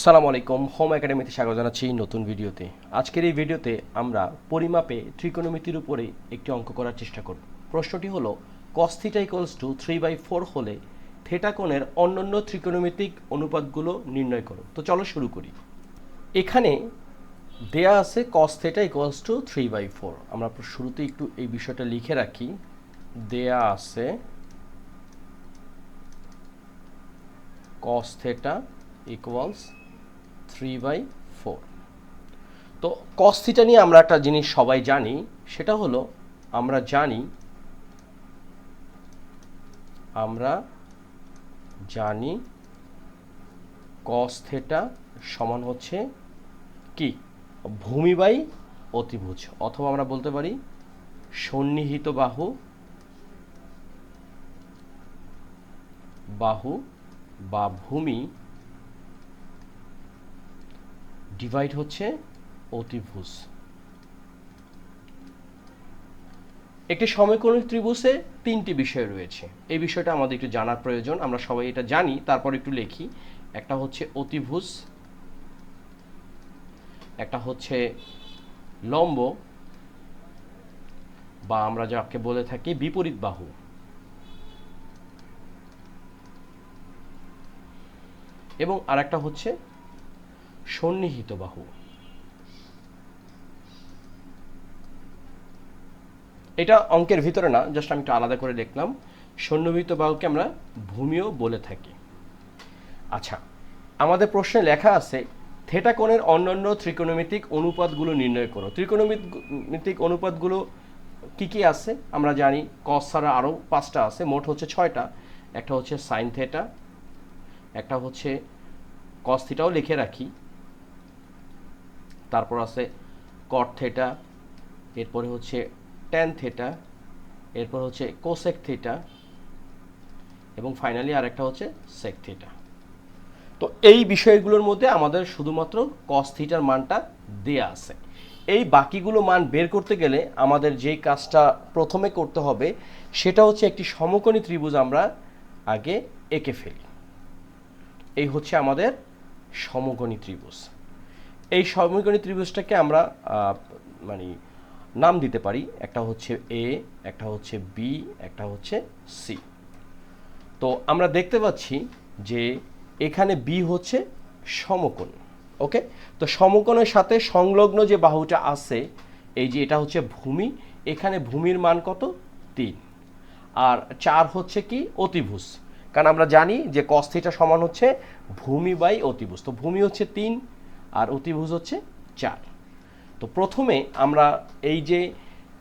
সালাম আলাইকুম হোম একাডেমিতে স্বাগত জানাচ্ছি নতুন ভিডিওতে। আজকের এই ভিডিওতে আমরা পরিমাপে ত্রিকোণমিতির উপরে একটি অঙ্ক করার চেষ্টা করব। প্রশ্নটি হলো cos theta equals to three by four হলে থেটা কোণের অন্যান্য ত্রিকোণমিতিক অনুপাতগুলো নির্ণয় করো। তো চলো শুরু করি। এখানে দেয়া আছে cos theta equals to three by four আমরা শুরুতে একটু এই বিষয়টা লিখে রাখি। দেয়া আছে theta equals three by four তো কস নিয়ে আমরা একটা জিনিস সবাই জানি, সেটা হলো আমরা জানি আমরা জানি কস সমান হচ্ছে কি? ভূমি বাই অতিভুজ, অথবা আমরা বলতে পারি সন্নিহিত বাহু বাহু বা ভূমি ডিভাইড হচ্ছে অতিভুজ। একটি সমকোণী ত্রিভুজে তিনটি বিষয় রয়েছে। এই বিষয়টা আমাদের একটু জানার প্রয়োজন, আমরা সবাই এটা জানি, তারপর একটু লিখি। একটা হচ্ছে অতিভুজ, একটা হচ্ছে লম্ব, বা আমরা যাকে বলে থাকি বিপরীত বাহু। এবং আরেকটা হচ্ছে সন্নিহিত বাহু। এটা অঙ্কের ভিতরে না জাস্ট আমি একটু আলাদা করে দেখলাম। সন্নিহিত বাহুকে আমরা ভূমিও বলে থাকি। আচ্ছা আমাদের প্রশ্নে লেখা আছে, থেটা কোণের অন্যান্য ত্রিকোণমিতিক অনুপাতগুলো নির্ণয় করো। ত্রিকোণমিতিক অনুপাতগুলো কি কি আছে? আমরা জানি কস ছাড়া আরও পাঁচটা আছে, মোট হচ্ছে ছয়টা। একটা হচ্ছে সাইন থেটা একটা হচ্ছে কস থিটাও লিখে রাখি। তারপর আছে কট থেটা এরপরে হচ্ছে ট্যান থেটা এরপর হচ্ছে কোসেক থেটা এবং ফাইনালি আরেকটা হচ্ছে সেক থেটা তো এই বিষয়গুলোর মধ্যে আমাদের শুধুমাত্র কস থিটার মানটা দেয়া আছে। এই বাকিগুলো মান বের করতে গেলে আমাদের যেই কাজটা প্রথমে করতে হবে, সেটা হচ্ছে একটি সমকোণী ত্রিভুজ আমরা আগে এঁকে ফেলি। এই হচ্ছে আমাদের সমকোণী ত্রিভুজ। এই সমকোণী ত্রিভুজটাকে আমরা মানে নাম দিতে পারি। একটা হচ্ছে এ একটা হচ্ছে বি একটা হচ্ছে সি তো আমরা দেখতে পাচ্ছি যে এখানে বি হচ্ছে সমকোণ, ওকে? তো সমকোণের সাথে সংলগ্ন যে বাহুটা আছে, এই যে এটা হচ্ছে ভূমি, এখানে ভূমির মান কত? তিন। আর চার হচ্ছে কি? অতিভুজ। কারণ আমরা জানি যে কস থিটা সমান হচ্ছে ভূমি বাই অতিভুজ। তো ভূমি হচ্ছে তিন আর অতিভুজ হচ্ছে চার। তো প্রথমে আমরা এই যে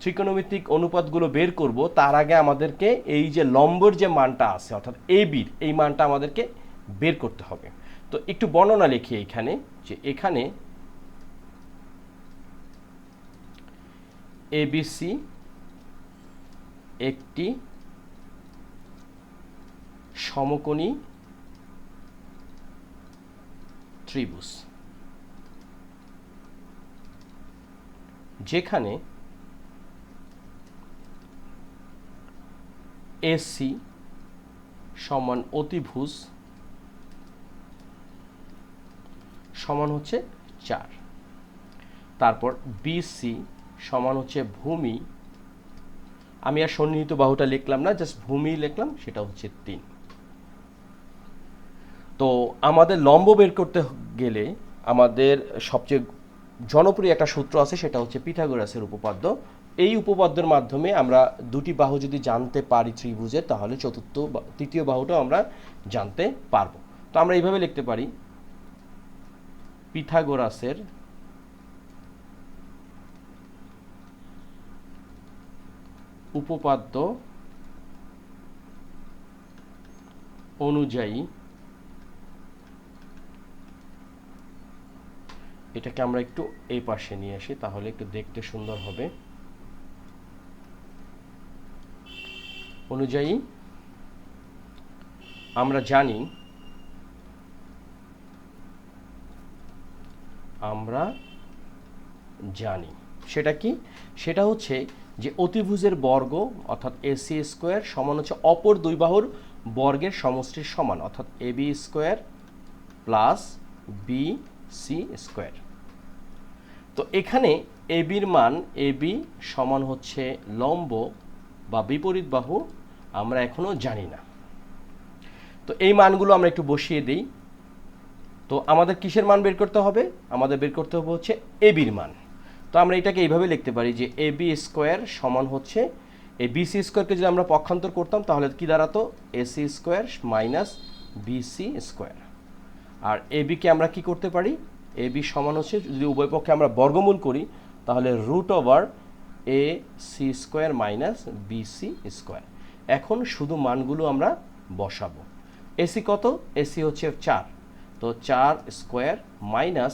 ত্রিকোণমিতিক অনুপাতগুলো বের করব, তার আগে আমাদেরকে এই যে লম্বর যে মানটা আছে, অর্থাৎ এ বির, এই মানটা আমাদেরকে বের করতে হবে। তো একটু বর্ণনা লিখি এখানে, যে এখানে এবিসি একটি সমকোণী ত্রিভুজ। যেখানে এসি সমান অতিভুজ সমান হচ্ছে চার। তারপর বিসি সমান হচ্ছে ভূমি। আমি আর সন্নিহিত বাহুটা লিখলাম না জাস্ট ভূমি লিখলাম, সেটা হচ্ছে তিন। তো আমাদের লম্ব বের করতে গেলে আমাদের সবচেয়ে জনপ্রিয় একটা সূত্র আছে, সেটা হচ্ছে পিথাগোরাসের উপপাদ্য। এই উপপাদ্যের মাধ্যমে আমরা দুটি বাহু যদি জানতে পারি ত্রিভুজের তাহলে চতুর্থ তৃতীয় বাহুটাও আমরা জানতে পারব। তো আমরা এইভাবে লিখতে পারি, পিথাগোরাসের উপপাদ্য অনুযায়ী এটাকে আমরা একটু এই পাশে নিয়ে আসি, তাহলে একটু দেখতে সুন্দর হবে। অনুযায়ী, আমরা জানি আমরা জানি। সেটা কি? সেটা হচ্ছে যে অতিভুজের বর্গ অর্থাৎ এসি স্কোয়ার সমান হচ্ছে অপর দুই বাহুর বর্গের সমষ্টির সমান, অর্থাৎ AB square plus B C square তো এখানে এবির মান এবি সমান হচ্ছে লম্ব বা বিপরীত বাহু আমরা এখনও জানি না। তো এই মানগুলো আমরা একটু বসিয়ে দিই। তো আমাদের কিসের মান বের করতে হবে? আমাদের বের করতে হবে হচ্ছে এবির মান। তো আমরা এটাকে এইভাবে লিখতে পারি যে এ বি স্কোয়ার সমান হচ্ছে এই বিসি স্কোয়ারকে যদি আমরা পক্ষান্তর করতাম তাহলে কি দাঁড়াতো? AC square minus BC square R A বিকে আমরা কি করতে পারি? এ বি সমান হচ্ছে যদি উভয় পক্ষে আমরা বর্গমূল করি, তাহলে root over A C square minus BC square এখন শুধু মানগুলো আমরা বসাবো। এসি কত? এসি হচ্ছে চার। তো চার স্কোয়ার মাইনাস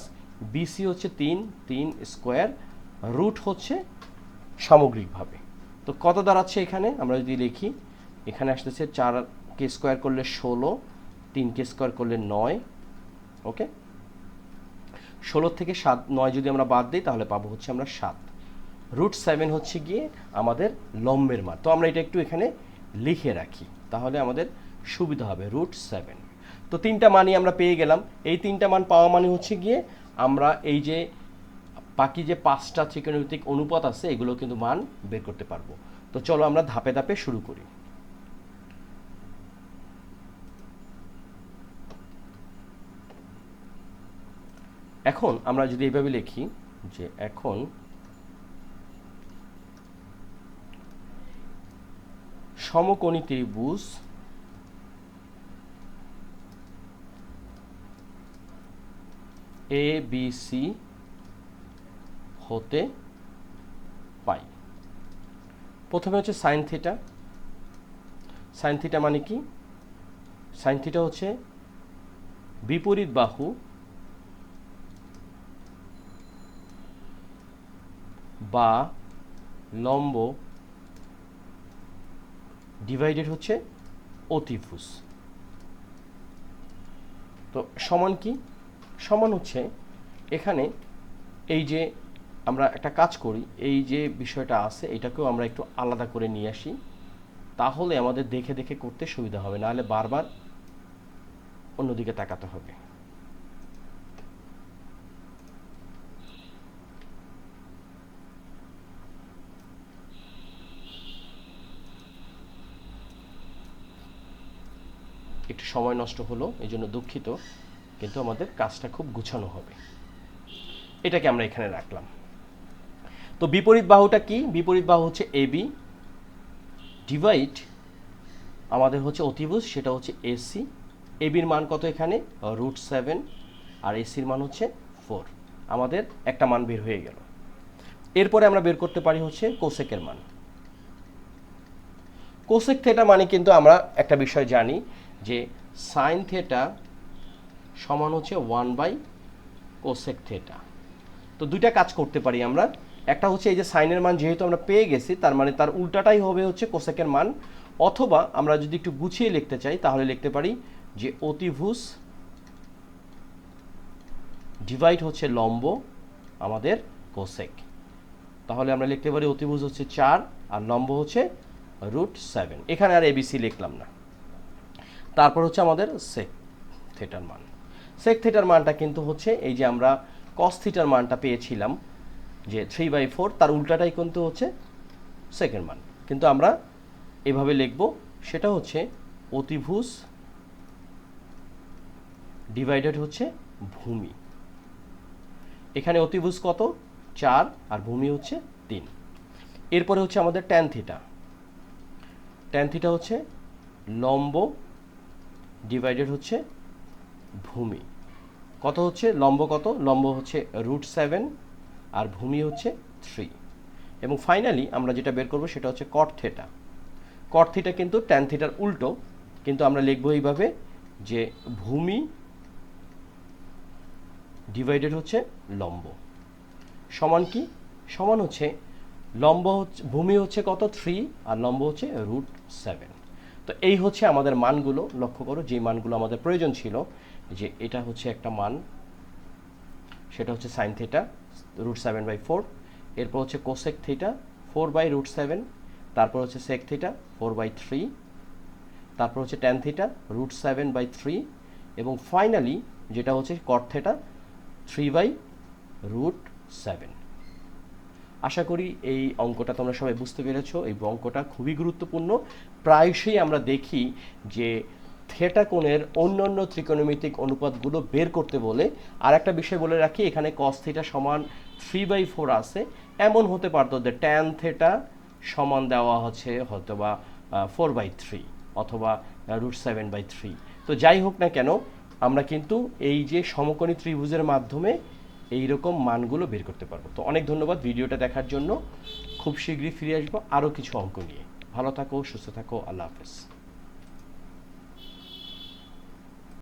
বিসি হচ্ছে তিন তিন স্কোয়ার রুট হচ্ছে সামগ্রিকভাবে। তো কত দাঁড়াচ্ছে এখানে? আমরা যদি লিখি, এখানে আসতেছে চার কে স্কোয়ার করলে ষোলো তিন কে স্কোয়ার করলে নয় ওকে? ষোলো থেকে সাত, নয় যদি আমরা বাদ দিই, তাহলে পাবো হচ্ছে আমরা সাত। রুট সেভেন হচ্ছে গিয়ে আমাদের লম্বের মান। তো আমরা এটা একটু এখানে লিখে রাখি, তাহলে আমাদের সুবিধা হবে রুট সেভেন। তো তিনটা মানই আমরা পেয়ে গেলাম। এই তিনটা মান পাওয়া মানে হচ্ছে গিয়ে আমরা এই যে বাকি যে পাঁচটা ত্রিকোণমিতিক অনুপাত আছে, এগুলো কিন্তু মান বের করতে পারব। তো চলো আমরা ধাপে ধাপে শুরু করি। এখন আমরা যদি এইভাবে লিখি যে এখন সমকোণী ত্রিভুজ এ বি সি হতে পাই। প্রথমে হচ্ছে সাইন থিটা সাইন থিটা মানে কি? সাইন থিটা হচ্ছে বিপরীত বাহু বা লম্ব ডিভাইডেড হচ্ছে অতিভুজ। তো সমান কি? সমান হচ্ছে এখানে এই যে আমরা একটা কাজ করি, এই যে বিষয়টা আছে, এটাকেও আমরা একটু আলাদা করে নিয়ে আসি। তাহলে আমাদের দেখে দেখে করতে সুবিধা হবে, নাহলে বারবার অন্যদিকে তাকাতে হবে। একটু সময় নষ্ট হলো এই জন্য দুঃখিত, কিন্তু আমাদের কাজটা খুব গুছানো হবে। এটাকে আমরা এখানে রাখলাম। তো বিপরীত বাহুটা কি? বিপরীত বাহু হচ্ছে এবি ডিভাইড আমাদের হচ্ছে অতিভুজ, সেটা হচ্ছে এসি এবির মান কত এখানে? রুট সেভেন আর এসির মান হচ্ছে ফোর আমাদের একটা মান বের হয়ে গেল। এরপরে আমরা বের করতে পারি হচ্ছে কোসেকের মান। কোসেক থেটা মানে কিন্তু আমরা একটা বিষয় জানি যে সাইন থেটা সমান হচ্ছে ওয়ান বাই কোসেক থেটা। তো দুইটা কাজ করতে পারি আমরা। একটা হচ্ছে এই যে সাইনের মান যেহেতু আমরা পেয়ে গেছি, তার মানে তার উল্টাটাই হবে হচ্ছে কোসেকের মান। অথবা আমরা যদি একটু গুছিয়ে লিখতে চাই, তাহলে লিখতে পারি যে অতিভুজ ডিভাইড হচ্ছে লম্ব আমাদের কোসেক। তাহলে আমরা লিখতে পারি অতিভুজ হচ্ছে চার আর লম্ব হচ্ছে রুট সেভেন। এখানে আর এবিসি লিখলাম না। তারপর হচ্ছে আমাদের সেক থেটার মান। সেক থেটার মানটা কিন্তু হচ্ছে এই যে আমরা কস থিটার মানটা পেয়েছিলাম, যে থ্রি বাই ফোর তার উল্টাটাই কিন্তু হচ্ছে সেকেন্ড মান। কিন্তু আমরা এভাবে লিখব, সেটা হচ্ছে অতিভুজ ডিভাইডেড হচ্ছে ভূমি। এখানে অতিভুজ কত? চার, আর ভূমি হচ্ছে তিন। এরপরে হচ্ছে আমাদের ট্যান থিটা ট্যান থিটা হচ্ছে লম্ব ডিভাইডেড হচ্ছে ভূমি। কত হচ্ছে? লম্ব কত? লম্ব হচ্ছে রুট সেভেন আর ভূমি হচ্ছে থ্রি এবং ফাইনালি আমরা যেটা বের করব সেটা হচ্ছে কট থেটা কট থিটা কিন্তু ট্যান থিটার উল্টো, কিন্তু আমরা লিখব এইভাবে যে ভূমি ডিভাইডেড হচ্ছে লম্ব। সমান কি? সমান হচ্ছে লম্ব হচ্ছে, ভূমি হচ্ছে কত? থ্রি আর লম্ব হচ্ছে রুট সেভেন তো এই হচ্ছে আমাদের মানগুলো। লক্ষ্য করো যে মানগুলো আমাদের প্রয়োজন ছিল যে এটা হচ্ছে একটা মান, সেটা হচ্ছে sine theta root seven by four এরপর হচ্ছে cosec theta four by root seven তারপর হচ্ছে sec theta four by three তারপর হচ্ছে tan theta root seven by three এবং ফাইনালি যেটা হচ্ছে cot theta three by root seven আশা করি এই অঙ্কটা তোমরা সবাই বুঝতে পেরেছ এই অঙ্কটা খুবই গুরুত্বপূর্ণ। প্রায়শই আমরা দেখি যে থেটা কোণের অন্যান্য ত্রিকোণমিতিক অনুপাতগুলো বের করতে বলে আর একটা বিষয় বলে রাখি, এখানে কস থিটা সমান থ্রি বাই ফোর আছে। এমন হতে পারতো যে ট্যান থেটা সমান দেওয়া হচ্ছে হয়তো বা ফোর বাই থ্রি অথবা রুট সেভেন বাই থ্রি তো যাই হোক না কেন, আমরা কিন্তু এই যে সমকোণী ত্রিভুজের মাধ্যমে এই রকম মানগুলো বের করতে পারব। তো অনেক ধন্যবাদ ভিডিওটা দেখার জন্য। খুব শীঘ্রই ফিরে আসব আরও কিছু অঙ্ক নিয়ে। ভালো থাকো, সুস্থ থাকো, আল্লাহ হাফেজ।